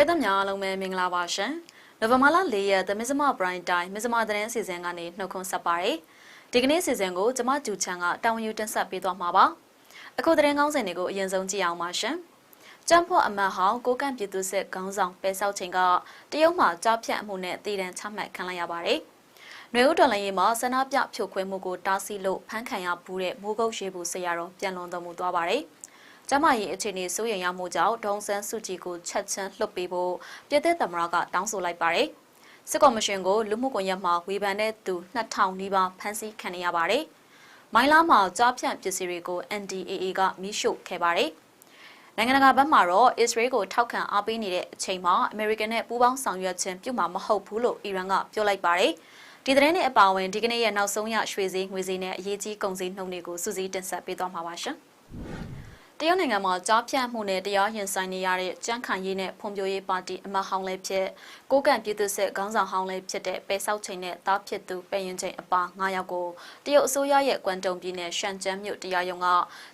ရိသတ်များအားလုံးပဲမင်္ဂလာပါရှင်။နိုဝင်ဘာလ၄ရက်သမစ္စမပရိုင်တိုင်းမစ္စမသတင်းအစီအစဉ်ကနေနှုတ်ခွန်းဆက်ပါရယ်။ဒီကနေ့အစီအစဉ်ကိုကျမကျူချန်ကတာဝန်ယူတင်ဆက်ပေးသွားမှာပါ။အခုသတင်းကောင်းစဉ်တွေကိုအရင်ဆုံးကြည့်အောင်ပါရှင်။ကျန်းဖို့အမတ်ဟောင်းကိုကန့်ပြည်သူစစ်ခေါင်းဆောင်ပဲဆောက်ချိန်ကတရုတ်မှကြားဖြတ်အမှုနဲ့တည်တံချမှတ်ခံလိုက်ရပါတယ်။နွေဦးတော်လိုင်းရေးမှာဆန္ဒပြဖြိုခွဲမှုကိုတားဆီးလို့ဖမ်းခံရဘူးတဲ့မိုးကုတ်ရေဘူးဆရာတော်ပြန်လွန်တော်မူသွားပါတယ်။ ကျမရဲ့အခြေအနေစိုးရိမ်ရမှုကြောင့်ဒေါန်ဆန်းစုကြည်ကိုချက်ချင်းလွှတ်ပေးဖို့ပြည်သက်သမရကတောင်းဆိုလိုက်ပါတယ်။စစ်ကော်မရှင်ကိုလူမှုကွန်ရက်မှာဝေဖန်တဲ့သူ2000နီးပါးဖမ်းဆီးခံရပါတယ်။မိုင်းလာမှာကြားဖြန့်ပစ္စည်းတွေကို NDAA ကမိရှို့ခဲ့ပါတယ်။နိုင်ငံတကာဘက်မှာတော့ Israel ကိုထောက်ခံအားပေးနေတဲ့အချိန်မှာ American နဲ့ပူးပေါင်းဆောင်ရွက်ခြင်းပြုမှာမဟုတ်ဘူးလို့အီရန်ကပြောလိုက်ပါတယ်။ဒီသတင်းနဲ့အပါအဝင်ဒီကနေ့ရဲ့နောက်ဆုံးရရွှေစည်းငွေစည်းနဲ့အရေးကြီးကုန်စည်နှုန်းတွေကိုစုစည်းတင်ဆက်ပေးသွားမှာပါရှင်။ တရုတ်နိုင်ငံမှာကြားဖြတ်မှုနဲ့တရားရင်ဆိုင်နေရတဲ့ကြမ်းခံရေးနဲ့ဖွံ့ဖြိုးရေးပါတီအမတ်ဟောင်းလည်းဖြစ်ကိုကန့်ပြည်သူ့စစ်ခေါင်းဆောင်ဟောင်းလည်းဖြစ်တဲ့ပဲဆောက်ချိန်နဲ့တားဖြစ်သူပဲရင်ချိန်အပါ9ယောက်ကိုတရုတ်အစိုးရရဲ့ကွမ်တုံပြည်နယ်ရှန်ကျန်းမြို့တရားရုံးက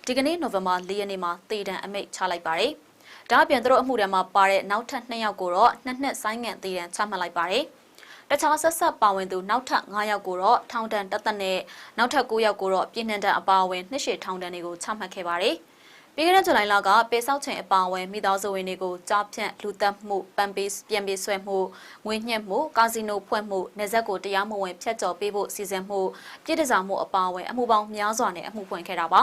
ဒီကနေ့နိုဝင်ဘာ4ရက်နေ့မှာတည်တံအမိန့်ချလိုက်ပါတယ်။ဒါအပြင်သူတို့အမှုထဲမှာပါတဲ့နောက်ထပ်2ယောက်ကိုတော့နှစ်နှစ်ဆိုင်းငံ့တည်တံချမှတ်လိုက်ပါတယ်။တခြားဆက်ဆက်ပါဝင်သူနောက်ထပ်9ယောက်ကိုတော့ထောင်ဒဏ်တသက်နဲ့နောက်ထပ်9ယောက်ကိုတော့ပြည်နှံတန်အပါအဝင်နှစ်ရှည်ထောင်ဒဏ်တွေကိုချမှတ်ခဲ့ပါတယ်။ ပြီးခဲ့တဲ့ဇူလိုင်လကပေဆောက်ချိန်အပါအဝင်မိသားစုဝင်တွေကိုကြားဖြန့်လူသက်မှုပန်ပေးပြန်ပေးဆွဲမှုငွေညှက်မှုကာစီနိုဖွဲ့မှုနေဆက်ကိုတရားမဝင်ဖျက်ချော်ပေးဖို့စီစဉ်မှုပြည်တစားမှုအပါအဝင်အမှုပေါင်းများစွာနဲ့အမှုဖွင့်ခဲ့တာပါ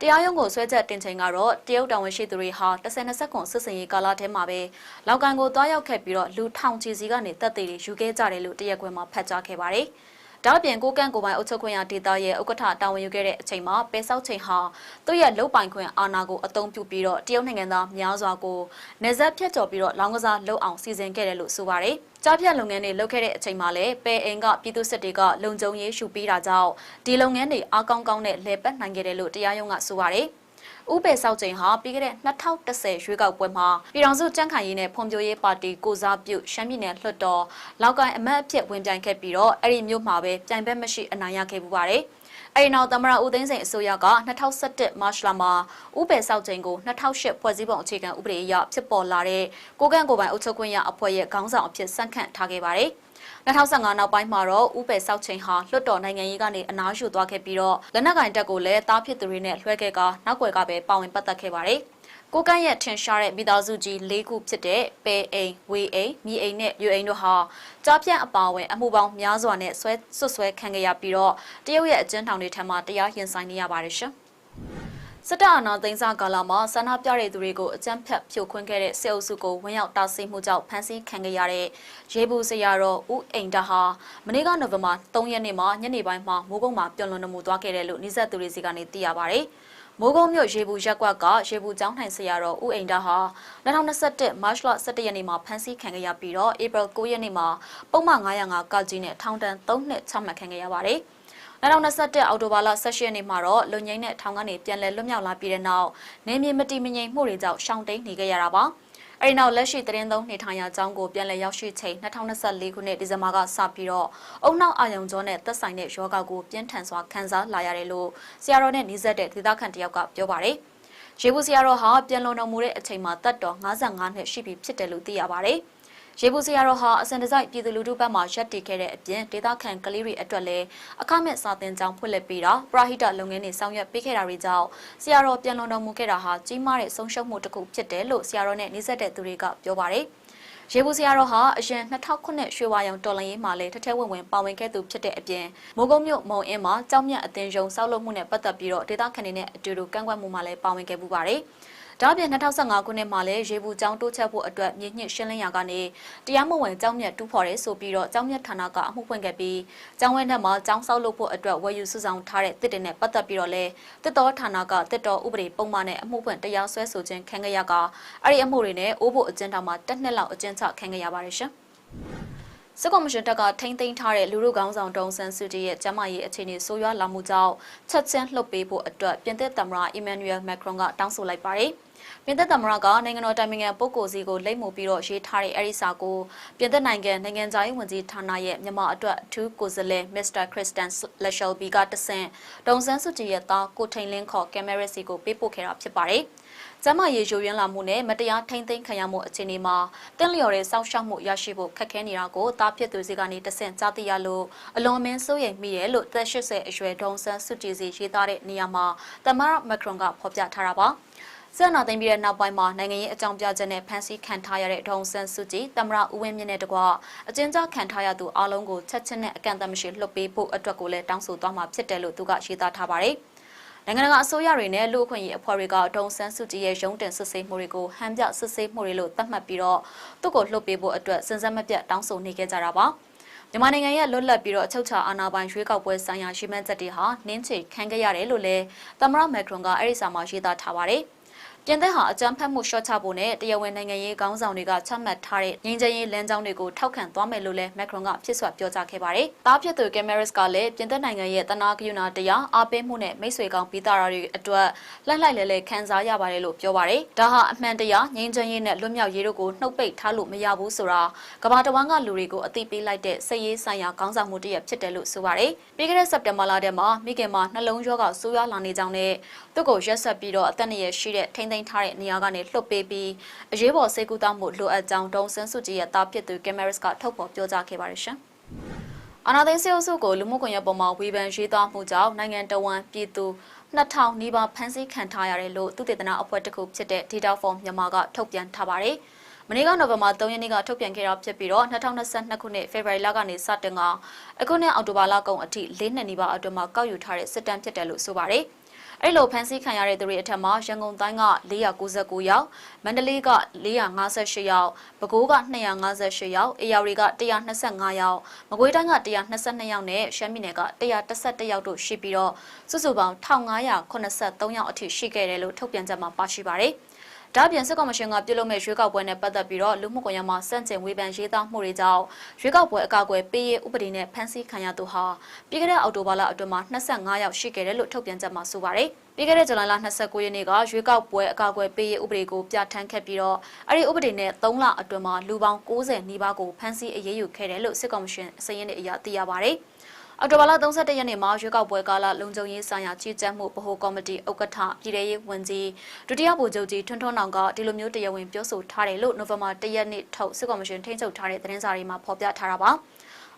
တရားရုံးကိုဆွဲချက်တင်ချိန်ကတော့တရုတ်တောင်ဝင်ရှိသူတွေဟာ10-20ခွန်စစ်စင်ရေးကာလထဲမှာပဲလောက်ကန်ကိုတွားရောက်ခဲ့ပြီးတော့လူထောင်ချီစီကနေတပ်သေးတွေယူခဲ့ကြတယ်လို့တရက်ခွင်မှာဖတ်ကြားခဲ့ပါတယ်။ ဒါ့အပြင်ကိုကန့်ကိုပိုင်အုပ်ချုပ်ခွင့်ရဒေသရဲ့ဥက္ကဋ္ဌတာဝန်ယူခဲ့တဲ့အချိန်မှာပဲဆောက်ချိန်ဟာသူ့ရဲ့လုတ်ပိုင်ခွင့်အာဏာကိုအသုံးပြုပြီးတော့တရုတ်နိုင်ငံသားများစွာကိုနေဆက်ဖြတ်ကျော်ပြီးတော့လောင်းကစားလှုပ်အောင်စီစဉ်ခဲ့တယ်လို့ဆိုပါတယ်။ကြားဖြတ်လုပ်ငန်းတွေလုပ်ခဲ့တဲ့အချိန်မှာလည်းပဲအင်ကပြည်သူစစ်တွေကလုံခြုံရေးရှုပေးတာကြောင့်ဒီလုပ်ငန်းတွေအားကောင်းကောင်းနဲ့လဲပတ်နိုင်ခဲ့တယ်လို့တရားရုံးကဆိုပါတယ်။ ဥပေဆောက်ချိန်ဟာပြီးခဲ့တဲ့2010ရွေးကောက်ပွဲမှာပြည်ထောင်စုကြံ့ခိုင်ရေးနဲ့ဖွံ့ဖြိုးရေးပါတီကိုစားပြုရှမ်းပြည်နယ်လွှတ်တော်လောက်ကိုင်းအမတ်အဖြစ်ဝင်ပြိုင်ခဲ့ပြီးတော့အဲ့ဒီမြို့မှာပဲပြိုင်ဘက်မရှိအနိုင်ရခဲ့ပူပါတယ်။အဲဒီနောက်သမရဦးသိန်းစိန်အစိုးရက2017မတ်လမှာဥပယ်ဆောက်ချိန်ကို2008ဖွဲ့စည်းပုံအခြေခံဥပဒေအရဖြစ်ပေါ်လာတဲ့ကိုကန့်ကိုပိုင်အုပ်ချုပ်ခွင့်ရအဖွဲ့ရဲ့ခေါင်းဆောင်အဖြစ်စန့်ခန့်ထားခဲ့ပါတယ်။ 2015နောက်ပိုင်းမှာတော့ဥပယ်ဆောက်ချိန်ဟာလွှတ်တော်နိုင်ငံရေးကနေအနားယူသွားခဲ့ပြီးတော့လက်နက်ကင်တပ်ကိုလည်းတားဖြစ်သူတွေနဲ့လွှဲခဲ့ကနောက်ွယ်ကပဲပါဝင်ပတ်သက်ခဲ့ပါတယ်။ကိုကန့်ရဲ့ထင်ရှားတဲ့မိသားစုကြီး၄ခုဖြစ်တဲ့ပဲအိမ်ဝေအိမ်မြေအိမ်နဲ့ယူအိမ်တို့ဟာကြားပြန့်အပါဝင်အမှုပေါင်းများစွာနဲ့ဆွဲဆွဆွဲခံခဲ့ရပြီးတော့တရုတ်ရဲ့အကျဉ်းထောင်တွေထံမှာတရားရင်ဆိုင်နေရပါတယ်ရှင်။ စစ်တပ်အာဏာသိမ်းစားကာလမှာဆန္ဒပြတဲ့သူတွေကိုအကြမ်းဖက်ဖြိုခွင်းခဲ့တဲ့စစ်အုပ်စုကိုဝင်ရောက်တားဆီးမှုကြောင့်ဖမ်းဆီးခံခဲ့ရတဲ့ရေဘူးဆရာတော်ဦးအိမ်တဟာမနေ့ကနိုဝင်ဘာ3ရက်နေ့မှာညနေပိုင်းမှာမိုးကုတ်မှာပြုံလွန်မှုသွားခဲ့တယ်လို့နှိစက်သူတွေစီကနေသိရပါဗျ။မိုးကုတ်မြို့ရေဘူးရက်ကွက်ကရေဘူးကျောင်းထိုင်ဆရာတော်ဦးအိမ်တဟာ2021မတ်လ17ရက်နေ့မှာဖမ်းဆီးခံခဲ့ရပြီးတော့ဧပြီ9ရက်နေ့မှာပုံမှန်905ကကြီးနဲ့ထောင်ဒဏ်3နှစ်ချမှတ်ခံခဲ့ရပါတယ်။ 2021အောက်တိုဘာလ18ရက်နေ့မှာတော့လူငိမ့်နဲ့ထောင်ကနေပြန်လည်လွတ်မြောက်လာပြီးတဲ့နောက်နေမြေမတိမငိမ်မှုတွေကြောင့်ရှောင်တိန်နေခဲ့ရတာပါ။အဲဒီနောက်လက်ရှိသတင်းသုံးနေထိုင်ရာအကြောင်းကိုပြန်လည်ရောက်ရှိချိန်2024ခုနှစ်ဒီဇင်ဘာကစပြီးတော့အုံနောက်အာယုံကျော်နဲ့သက်ဆိုင်တဲ့ယောဂကိုပြင်းထန်စွာခံစားလာရတယ်လို့ဆရာတော်နဲ့နှိစက်တဲ့ဒေသခံတယောက်ကပြောပါတယ်။ရေဘူးဆရာတော်ဟာပြန်လုံတော်မူတဲ့အချိန်မှာတက်တော်55နှစ်ရှိပြီဖြစ်တယ်လို့သိရပါတယ်။ ရေဘူးဆရာတော်ဟာအစံတစိုက်ပြည်သူလူထုဘက်မှရပ်တည်ခဲ့တဲ့အပြင်ဒေသခံကလေးတွေအတွက်လည်းအခမဲ့စာသင်ကျောင်းဖွင့်လှစ်ပေးတာပရဟိတလုပ်ငန်းတွေဆောင်ရွက်ပေးခဲ့တာတွေကြောင့်ဆရာတော်ပြန်လွန်တော်မူခဲ့တာဟာကြီးမားတဲ့ဆုံးရှုံးမှုတစ်ခုဖြစ်တယ်လို့ဆရာတော်နဲ့နှိစက်တဲ့သူတွေကပြောပါတယ်။ရေဘူးဆရာတော်ဟာအရင်2009ရွှေဝါရောင်တော်လန်ရေးမှာလည်းထထဝင်ဝင်ပါဝင်ခဲ့သူဖြစ်တဲ့အပြင်မိုးကုတ်မြို့မုံအင်းမှာကြောက်မြတ်အသင်းယုံဆောက်လုပ်မှုနဲ့ပတ်သက်ပြီးတော့ဒေသခံတွေနဲ့အတူတူကန့်ကွက်မှုမှာလည်းပါဝင်ခဲ့ပူပါတယ်။ ဒါ့အပြင်2015ခုနှစ်မှာလည်းရေဘူးကျောင်းတိုးချက်ဖို့အတွက်မြေညှစ်ရှင်းလင်းရာကနေတရားမဝင်ကျောင်းမြတ်တူးဖော်ရဲဆိုပြီးတော့ကျောင်းမြတ်ဌာနကအမှုဖွင့်ခဲ့ပြီးကျောင်းဝဲနဲ့မှာကျောင်းဆောက်လုပ်ဖို့အတွက်ဝယ်ယူစုဆောင်ထားတဲ့တစ်တင်နဲ့ပတ်သက်ပြီးတော့လဲတစ်တော်ဌာနကတစ်တော်ဥပဒေပုံမှန်နဲ့အမှုဖွင့်တရားစွဲဆိုခြင်းခံခဲ့ရကအဲ့ဒီအမှုတွေနဲ့အိုးဖို့အကျဉ်းထောင်မှာတစ်နှစ်လောက်အကျဉ်းချခံခဲ့ရပါတယ်ရှင် စကောမရှင်တပ်ကထိမ့်သိမ်းထားတဲ့လူလူကောင်းဆောင်တုံဆန်းစုကြည်ရဲ့ကျမကြီးအခြေအနေဆိုးရွားလာမှုကြောင့်ချက်ချင်းလှုပ်ပေးဖို့အတွက်ပြင်သစ်သမ္မတအီမန်နျူရယ်မက်ခရွန်ကတောင်းဆိုလိုက်ပါတယ်။ပြင်သစ်သမ္မတကနိုင်ငံတော်တိုင်ပင်ခံပုဂ္ဂိုလ်စီကိုလိမ့်မှုပြီးတော့ရေးထားတဲ့အဲဒီစာကိုပြင်သစ်နိုင်ငံနိုင်ငံသားရေးဝန်ကြီးဌာနရဲ့မြန်မာအတွက်အထူးကိုယ်စားလှယ်မစ္စတာခရစ်စတန်လက်ရှယ်ဘီကတဆင့်ဒုံဆန်းစုကြည်ရဲ့သားကိုထိန်လင်းခေါ်ကင်မရာစီကိုပေးပို့ခဲ့တာဖြစ်ပါတယ်။ ကျကျမရေချိုရင်းလာမှုနဲ့မတရားထိမ့်သိမ်းခံရမှုအခြေအနေမှာတင်းလျော်တဲ့စောင့်ရှောက်မှုရရှိဖို့ခက်ခဲနေတာကိုတားဖြစ်သူစီကနေတဆင့်ကြားသိရလို့အလွန်အမင်းစိုးရိမ်မိရဲ့လို့သက်80အရွယ်ဒေါန်ဆန်းစုကြည်စီရေးသားတဲ့နေရာမှာသမရမက်ခရွန်ကဖော်ပြထားတာပါ။ဆက်နာသိမ်းပြီးတဲ့နောက်ပိုင်းမှာနိုင်ငံရေးအကြောင်းပြချက်နဲ့ဖမ်းဆီးခံထားရတဲ့ဒေါန်ဆန်းစုကြည်သမရဦးဝင်းမြင့်နဲ့တကွအကျဉ်းချခံထားရသူအလုံးကိုချက်ချင်းနဲ့အကန့်အသတ်မရှိလွှတ်ပေးဖို့အတွက်ကိုလည်းတောင်းဆိုသွားမှာဖြစ်တယ်လို့သူကရေးသားထားပါတယ်။ နိုင်ငံတကာအစိုးရတွေနဲ့လူ့အခွင့်အရေးအဖွဲ့တွေကဒုံဆန်းစုကြည်ရဲ့ရုံးတင်စစ်ဆေးမှုတွေကိုဟန်ပြစစ်ဆေးမှုတွေလို့သတ်မှတ်ပြီးတော့သူ့ကိုလှုပ်ပေးဖို့အတွက်စဉ်ဆက်မပြတ်တောင်းဆိုနေခဲ့ကြတာပါမြန်မာနိုင်ငံရဲ့လွတ်လပ်ပြီးတော့အချုပ်ချာအာဏာပိုင်ရွေးကောက်ပွဲဆိုင်ရာရှိမှန်းချက်တွေဟာနင်းချေခံခဲ့ရတယ်လို့လည်းသမရမက်ခရွန်ကအဲ့ဒီစာမှာရေးသားထားပါတယ်။ ပြင်သစ်ဟာအကြမ်းဖက်မှုရှော့ချဖို့နဲ့တရားဝင်နိုင်ငံရေးခေါင်းဆောင်တွေကချမှတ်ထားတဲ့ငြိမ်းချမ်းရေးလမ်းကြောင်းတွေကိုထောက်ခံသွားမယ်လို့လည်းမက်ခရွန်ကဖြစ်ဆွပြောကြားခဲ့ပါတယ်။တားဖြစ်သူကင်မရစ်ကလည်းပြင်သစ်နိုင်ငံရဲ့တနာကယူနာတရားအားပေးမှုနဲ့မိတ်ဆွေကောင်းပြီးသားတွေအတွက်လှိုက်လိုက်လဲလဲခံစားရပါတယ်လို့ပြောပါတယ်။ဒါဟာအမှန်တရားငြိမ်းချမ်းရေးနဲ့လွတ်မြောက်ရေးတို့ကိုနှုတ်ပိတ်ထားလို့မရဘူးဆိုတာကမ္ဘာတဝန်းကလူတွေကိုအသိပေးလိုက်တဲ့စိတ်ရေးဆိုင်ရာခေါင်းဆောင်မှုတစ်ရပ်ဖြစ်တယ်လို့ဆိုပါတယ်။ပြီးခဲ့တဲ့စက်တင်ဘာလထဲမှာမိခင်မှာနှလုံးရောဂါဆိုးရွားလာနေကြောင်းနဲ့သူ့ကိုရက်ဆက်ပြီးတော့အသက်နည်းရရှိတဲ့ထိမ့်သိမ်းထားတဲ့နေရာကနေလွှတ်ပေးပြီးအရေးပေါ်စေကူတာမှုလိုအပ်ကြောင်းဒေါန်ဆန်းစုကြည်ရဲ့တာဖြစ်သူကင်မရစ်ကထုတ်ဖော်ပြောကြားခဲ့ပါတယ်ရှင်။အာနာသိန်းစေအုပ်စုကိုလူမှုကွန်ရက်ပေါ်မှာဝေဖန်ရေးသားမှုကြောင့်နိုင်ငံတော်ဝန်ပြည်သူ2000နီးပါးဖမ်းဆီးခံထားရတယ်လို့သုတေသနအဖွဲ့တစ်ခုဖြစ်တဲ့ Data for မြန်မာကထုတ်ပြန်ထားပါတယ်။မနေ့ကနိုဝင်ဘာ3ရက်နေ့ကထုတ်ပြန်ခဲ့တာဖြစ်ပြီးတော့2022ခုနှစ်ဖေဖော်ဝါရီလကနေစတင်ကအခုနှစ်အောက်တိုဘာလကုန်အထိ၄နှစ်နီးပါးအတွင်းမှာကောက်ယူထားတဲ့စစ်တမ်းဖြစ်တယ်လို့ဆိုပါတယ်။ အဲ့လိုဖမ်းဆီးခံရတဲ့သူတွေအထက်မှာရန်ကုန်တိုင်းက499ယောက်မန္တလေးက458ယောက်ပဲခူးက258ယောက်အေရဝတီက125ယောက်မကွေးတိုင်းက122ယောက်နဲ့ရှမ်းပြည်နယ်က111ယောက်တို့ရှိပြီးတော့စုစုပေါင်း1583ယောက်အထိရှိခဲ့တယ်လို့ထုတ်ပြန်ချက်မှာပါရှိပါတယ် ဒါ့အပြင်စစ်ကော်မရှင်ကပြုလုပ်မဲ့ရွေးကောက်ပွဲနဲ့ပတ်သက်ပြီးတော့လူမှုကွန်ရက်မှာစန့်ကျင်ဝေဖန်ရေးသားမှုတွေကြောင့်ရွေးကောက်ပွဲအကာအကွယ်ပေးရေးဥပဒေနဲ့ဖမ်းဆီးခံရသူဟာပြီးခဲ့တဲ့အောက်တိုဘာလအတွင်းမှာ25ယောက်ရှိခဲ့တယ်လို့ထုတ်ပြန်ချက်မှာဆိုပါတယ်။ပြီးခဲ့တဲ့ဇူလိုင်လ29ရက်နေ့ကရွေးကောက်ပွဲအကာအကွယ်ပေးရေးဥပဒေကိုပြဋ္ဌာန်းခဲ့ပြီးတော့အဲ့ဒီဥပဒေနဲ့3လအတွင်းမှာလူပေါင်း90နီးပါးကိုဖမ်းဆီးအရေးယူခဲ့တယ်လို့စစ်ကော်မရှင်အစည်းအဝေးအရသိရပါတယ်။ အော်တိုဘာလ31ရက်နေ့မှာရွေးကောက်ပွဲကာလလုံခြုံရေးဆိုင်ရာကြီးကြပ်မှုဗဟိုကော်မတီဥက္ကဋ္ဌပြည်ထရေးဝန်ကြီးဒုတိယဗိုလ်ချုပ်ကြီးထွန်းထွန်းအောင်ကဒီလိုမျိုးတရားဝင်ပြောဆိုထားတယ်လို့နိုဝင်ဘာ1ရက်နေ့ထုတ်စစ်ကော်မရှင်ထိန်းချုပ်ထားတဲ့သတင်းစာတွေမှာဖော်ပြထားတာပါ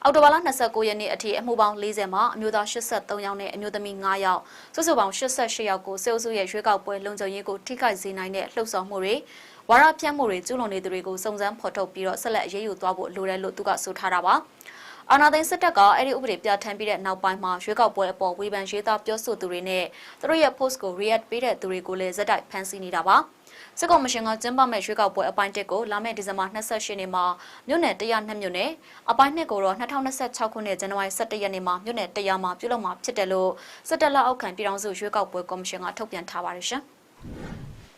အော်တိုဘာလ29ရက်နေ့အထိအမှုပေါင်း40မှာအမျိုးသား83ယောက်နဲ့အမျိုးသမီး9ယောက်စုစုပေါင်း88ယောက်ကိုစေအုပ်စုရဲ့ရွေးကောက်ပွဲလုံခြုံရေးကိုထိခိုက်စေနိုင်တဲ့လှုပ်ဆောင်မှုတွေဝါရဖြန့်မှုတွေကျူးလွန်နေသူတွေကိုစုံစမ်းဖော်ထုတ်ပြီးတော့ဆက်လက်အရေးယူသွားဖို့လိုတယ်လို့သူကဆိုထားတာပါ။ အာဏာသိမ်းစစ်တပ်ကအဲ့ဒီဥပဒေပြဋ္ဌာန်းပြီးတဲ့နောက်ပိုင်းမှာရွေးကောက်ပွဲအပေါ်ဝေဖန်ရေးသားပြောဆိုသူတွေနဲ့သူတို့ရဲ့ post ကို react ပေးတဲ့သူတွေကိုလည်းဇက်တိုက်ဖမ်းဆီးနေတာပါစစ်ကောင်မရှင်ကကျင်းပမဲ့ရွေးကောက်ပွဲအပိုင်း1ကိုလာမယ့်ဒီဇင်ဘာ28ရက်နေ့မှာမြို့နယ်102မြို့နယ်အပိုင်း2ကိုတော့2026ခုနှစ်ဇန်နဝါရီ17ရက်နေ့မှာမြို့နယ်100မှာပြုလုပ်မှာဖြစ်တယ်လို့စစ်တပ်လက်အောက်ခံပြည်ထောင်စုရွေးကောက်ပွဲကော်မရှင်ကထုတ်ပြန်ထားပါတယ်ရှင်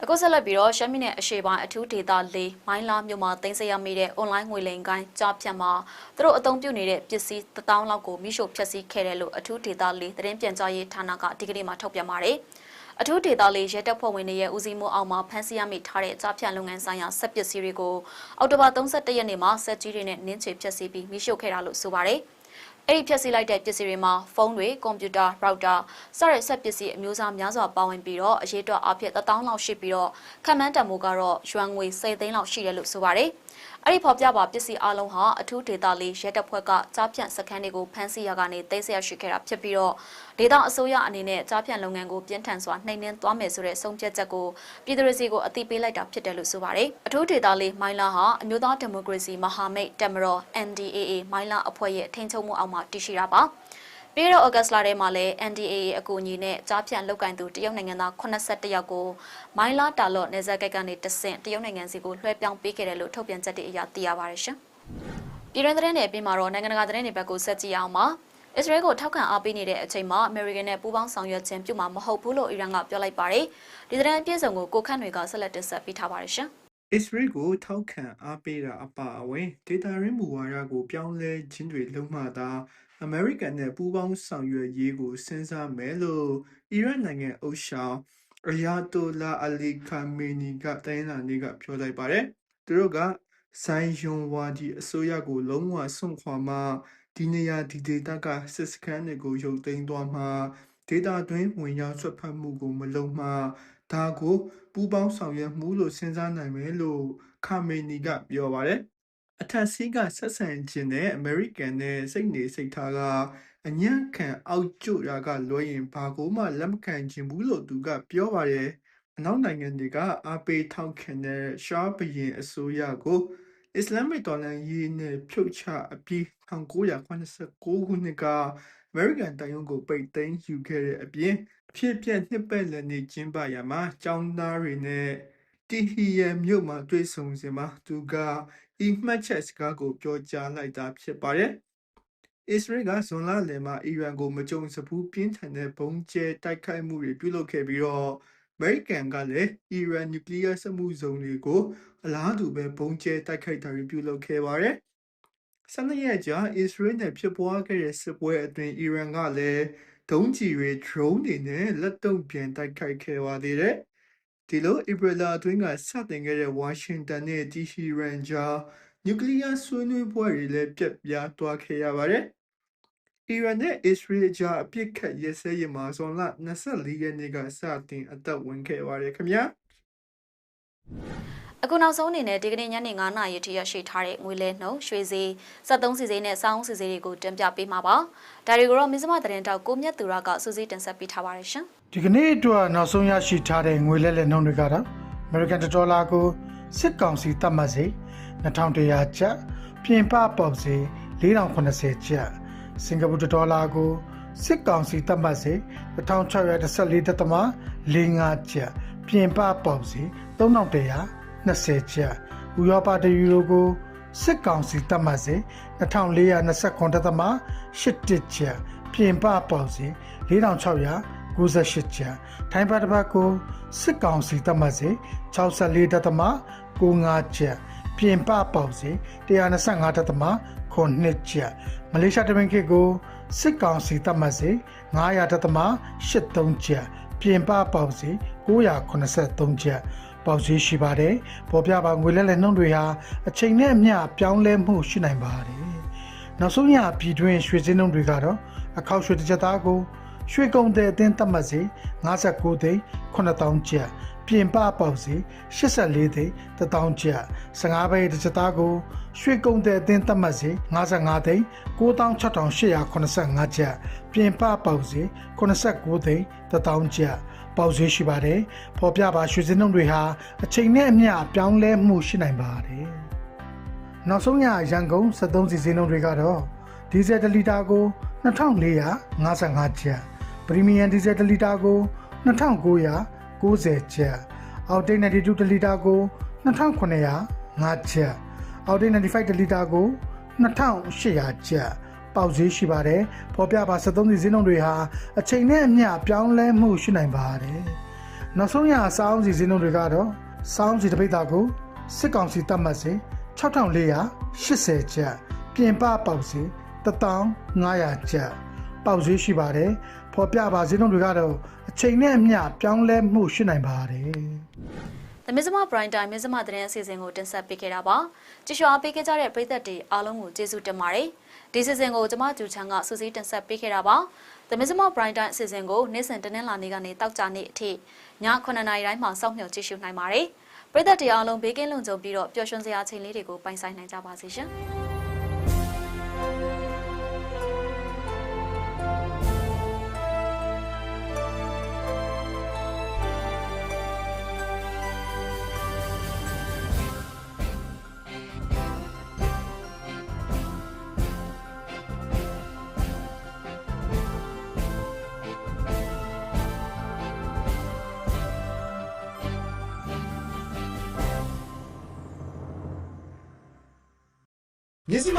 အခုဆက်လက်ပြီးတော့ရှမ်းပြည်နယ်အရှေ့ပိုင်းအထူးဒေသ၄မိုင်းလာမြို့မှာတင်ဆက်ရမိတဲ့ online ငွေလိမ်ကိုင်းကြားဖြတ်မှာသူတို့အသုံးပြုနေတဲ့ပစ္စည်း1000လောက်ကိုမိရှို့ဖျက်ဆီးခဲ့တယ်လို့အထူးဒေသ၄သတင်းပြန်ကြားရေးဌာနကဒီကနေ့မှထုတ်ပြန်ပါတယ်။အထူးဒေသလေးရဲတပ်ဖွဲ့ဝင်တွေရဲ့ဦးစီးမှုအောက်မှာဖမ်းဆီးရမိထားတဲ့ကြားဖြတ်လုပ်ငန်းဆိုင်ရာစက်ပစ္စည်းတွေကိုအော်တိုဘာ31ရက်နေ့မှာစက်ကြီးတွေနဲ့နင်းချေဖျက်ဆီးပြီးမိရှို့ခဲ့တာလို့ဆိုပါတယ်။ အဲ့ဒီဖြည့်ဆည်းလိုက်တဲ့ပစ္စည်းတွေမှာဖုန်းတွေကွန်ပျူတာရော့တာစတဲ့ဆက်ပစ္စည်းအမျိုးအစားများစွာပါဝင်ပြီးတော့အရေးအတွက်အဖြစ်1000လောက်ရှိပြီးတော့ခံမှန်းတန်မိုးကတော့ရွှန်ငွေ10သိန်းလောက်ရှိတယ်လို့ဆိုပါတယ်။ အဲ့ဒီဖော်ပြပါပစ္စည်းအလုံးဟာအထူးဒေတာလေးရဲတပ်ဖွဲ့ကကြားဖြန့်စခန်းတွေကိုဖမ်းဆီးရကနေသိမ်းဆရရှိခဲ့တာဖြစ်ပြီးတော့ဒေတာအစိုးရအနေနဲ့ကြားဖြန့်လုပ်ငန်းကိုပြင်းထန်စွာနှိမ်နင်းသွားမယ်ဆိုတဲ့ဆုံးဖြတ်ချက်ကိုပြည်သူ့စီကိုအသိပေးလိုက်တာဖြစ်တယ်လို့ဆိုပါတယ်အထူးဒေတာလေးမိုင်းလာဟာအမျိုးသားဒီမိုကရေစီမဟာမိတ်တမတော် NDAA မိုင်းလာအဖွဲ့ရဲ့ထိန်းချုပ်မှုအောက်မှာတည်ရှိတာပါ ပြီးတော့ဩဂတ်စ်လထဲမှာလည်း NDAA အကူအညီနဲ့ကြားဖြန့်လောက်ကင်သူတရုတ်နိုင်ငံသား82ယောက်ကိုမိုင်းလာတာလော့နေဇက်ကိတ်ကနေတဆင့်တရုတ်နိုင်ငံစီကိုလွှဲပြောင်းပေးခဲ့တယ်လို့ထုတ်ပြန်ချက်တွေအရသိရပါတယ်ရှင်။ပြည်တွင်းသတင်းတွေပြီးမှာတော့နိုင်ငံတကာသတင်းတွေဘက်ကိုဆက်ကြည့်အောင်ပါ။အစ္စရေးကိုထောက်ခံအားပေးနေတဲ့အချိန်မှာအမေရိကန်နဲ့ပူးပေါင်းဆောင်ရွက်ခြင်းပြုမှာမဟုတ်ဘူးလို့အီရန်ကပြောလိုက်ပါတယ်။ဒီသတင်းအပြည့်စုံကိုကိုခန့်တွေကဆက်လက်တင်ဆက်ပေးထားပါတယ်ရှင်။အစ္စရေးကိုထောက်ခံအားပေးတာအပါအဝင်ဒေတာရင်းမူဝါဒကိုပြောင်းလဲခြင်းတွေလုံးမှသာ အမေရိကန်နဲ့ပူးပေါင်းဆောင်ရွက်ရေးကိုစဉ်းစားမယ်လို့အီရတ်နိုင်ငံအုပ်ဆောင်အယာတိုလာအလီခါမီနီကတိုင်းလာနေကပြောလိုက်ပါတယ်သူတို့ကဆိုင်ယွန်ဝါဒီအစိုးရကိုလုံးဝဆွန့်ခွာမှဒီနေရာဒီဒေတာကစစ်စခန်းတွေကိုရုပ်သိမ်းသွားမှဒေတာတွင်းဝင်ရောက်ဆွတ်ဖက်မှုကိုမလုပ်မှဒါကိုပူးပေါင်းဆောင်ရွက်မှုလို့စဉ်းစားနိုင်မယ်လို့ခါမေနီကပြောပါတယ် အထက်စီးကဆက်ဆံခြင်းနဲ့အမေရိကန်နဲ့စိတ်နေစိတ်ထားကအညံ့ခံအောက်ကျရာကလွှဲရင်ဘာကိုမှလက်မခံခြင်းဘူးလို့သူကပြောပါတယ်အနောက်နိုင်ငံတွေကအားပေးထောက်ခံတဲ့ရှားဘရင်အစိုးရကိုအစ္စလာမစ်တော်လှန်ရေးနဲ့ဖြုတ်ချအပြီး1989ခုနှစ်ကအမေရိကန်တန်ယုံကိုပိတ်သိမ်းယူခဲ့တဲ့အပြင်အဖြစ်အပျက်နှစ်ပတ်လည်နေ့ကျင်းပရာမှာចောင်းသားတွေနဲ့တီဟီယမ်မြို့မှာတွေ့ဆုံစဉ်မှာသူက ဤမှတ်ချက်စကားကိုပြောကြားလိုက်တာဖြစ်ပါတယ်။အစ္စရေးကဇွန်လလယ်မှာအီရန်ကိုမကြုံစဘူးပြင်းထန်တဲ့ဘုံကျဲတိုက်ခိုက်မှုတွေပြုလုပ်ခဲ့ပြီးတော့အမေရိကန်ကလည်းအီရန်နျူကလ িয়ার စမှုဇုံတွေကိုအလားတူပဲဘုံကျဲတိုက်ခိုက်တာတွေပြုလုပ်ခဲ့ပါတယ်။ဆန္ဒရဲ့ကြာအစ္စရေးနဲ့ဖြစ်ပွားခဲ့တဲ့စစ်ပွဲအတွင်းအီရန်ကလည်းဒုံးကျည်တွေ drone တွေနဲ့လက်တုံ့ပြန်တိုက်ခိုက်ခဲ့ပါသေးတယ်။ ဒီလိုဧပြီလအတွင်းကစတင်ခဲ့တဲ့ဝါရှင်တန်နဲ့တီဟီရန်ကြားနျူကလ িয়ার ဆွေးနွေးပွဲတွေလည်းပြတ်ပြားသွားခဲ့ရပါတယ်။အီရန်နဲ့အစ္စရေးကြားအပြစ်ခတ်ရဲစဲရေးမှာဇွန်လ24ရက်နေ့ကစတင်အသက်ဝင်ခဲ့ပါတယ်ခင်ဗျာ။အခုနောက်ဆုံးအနေနဲ့ဒီကနေ့ညနေ9:00နာရီထိရရှိထားတဲ့ငွေလဲနှုန်းရွှေစည်း73စီစီနဲ့စောင်းစီစီတွေကိုတင်ပြပေးမှာပါ။ဒါတွေကိုတော့မင်းစမသတင်းတောက်ကိုမြတ်သူရကစူးစီးတင်ဆက်ပေးထားပါတယ်ရှင် ဒီကနေ့အတွက်နောက်ဆုံးရရှိထားတဲ့ငွေလဲလှယ်နှုန်းတွေကတော့ American ဒေါ်လာကိုစစ်ကောင်စီတတ်မှတ်စေ2100ကျပ်ပြင်ပပေါက်စေ4080ကျပ်စင်ကာပူဒေါ်လာကိုစစ်ကောင်စီတတ်မှတ်စေ1614.45ကျပ်ပြင်ပပေါက်စေ3120ကျပ်ဥရောပတယူရိုကိုစစ်ကောင်စီတတ်မှတ်စေ2429.81ကျပ်ပြင်ပပေါက်စေ4600 98ကျပ်ထိုင်းဘတ်တစ်ပတ်ကိုစစ်ကောင်စီတတ်မှတ်စေ64တသမ95ကျပ်ပြင်ပပေါက်စေ125တသမ9ကျပ်မလေးရှားတမင်ခေတ်ကိုစစ်ကောင်စီတတ်မှတ်စေ900တသမ83ကျပ်ပြင်ပပေါက်စေ983ကျပ်ပေါက်ဈေးရှိပါတယ်ပေါ်ပြပါငွေလဲလဲနှုန်းတွေဟာအချိန်နဲ့အမျှပြောင်းလဲမှုရှိနိုင်ပါတယ်နောက်ဆုံးရပြည်တွင်းရွှေစင်းနှုန်းတွေကတော့အခောက်ရွှေတစ်ချက်သားကို ရွှေကုံတဲ့အသင်းတတ်မှတ်စီ59သိန်း9000ကျပ်ပြင်ပပေါက်စီ84သိန်း1000ကျပ်15ဘိတ်တစ်ချက်သားကိုရွှေကုံတဲ့အသင်းတတ်မှတ်စီ55သိန်း96,885ကျပ်ပြင်ပပေါက်စီ89သိန်း1000ကျပ်ပေါက်ဈေးရှိပါတယ်ပေါ်ပြပါရွှေစင်းနှုန်းတွေဟာအချိန်နဲ့အမျှပြောင်းလဲမှုရှိနိုင်ပါတယ်နောက်ဆုံးရရန်ကုန်73စီစင်းနှုန်းတွေကတော့ဒီဇယ်1လီတာကို2455ကျပ် ပရီမီယံဒီဇယ်1လီတာကို2990ကျပ်အောက်တိတ်92တလီတာကို2905ကျပ်အောက်တိတ်95တလီတာကို2800ကျပ်ပေါက်ဈေးရှိပါတယ်ပေါ်ပြပါ73စီစင်းလုံးတွေဟာအချိန်နဲ့အမျှပြောင်းလဲမှုရှိနိုင်ပါတယ်နောက်ဆုံးရအစားအုံးစီစင်းလုံးတွေကတော့စောင်းစီတပိတ်တာကိုစစ်ကောင်စီတတ်မှတ်စေ6480ကျပ်ပြင်ပပေါက်စီ1500ကျပ်ပေါက်ဈေးရှိပါတယ် ဖော်ပြပါဈေးနှုန်းတွေကတော့အချိန်နဲ့အမျှပြောင်းလဲမှုရှိနိုင်ပါတယ်။သမင်းစမ Prime Time မင်းစမသတင်းအစီအစဉ်ကိုတင်ဆက်ပေးခဲ့တာပါ။ကြည့်ရှုအားပေးခဲ့ကြတဲ့ပရိသတ်တွေအားလုံးကိုကျေးဇူးတင်ပါတယ်။ဒီအစီအစဉ်ကိုကျွန်မကျူချန်ကစူးစီးတင်ဆက်ပေးခဲ့တာပါ။သမင်းစမ Prime Time အစီအစဉ်ကိုနေ့စဉ်တနင်္လာနေ့ကနေတောက်ကြနေ့အထိည9:00နာရီတိုင်းမှာစောင့်မျှော်ကြည့်ရှုနိုင်ပါတယ်။ပရိသတ်တွေအားလုံးဘေးကင်းလုံခြုံပြီးတော့ပျော်ရွှင်စရာအချိန်လေးတွေကိုပိုင်ဆိုင်နိုင်ကြပါစေရှင်။။ မြစည်းမ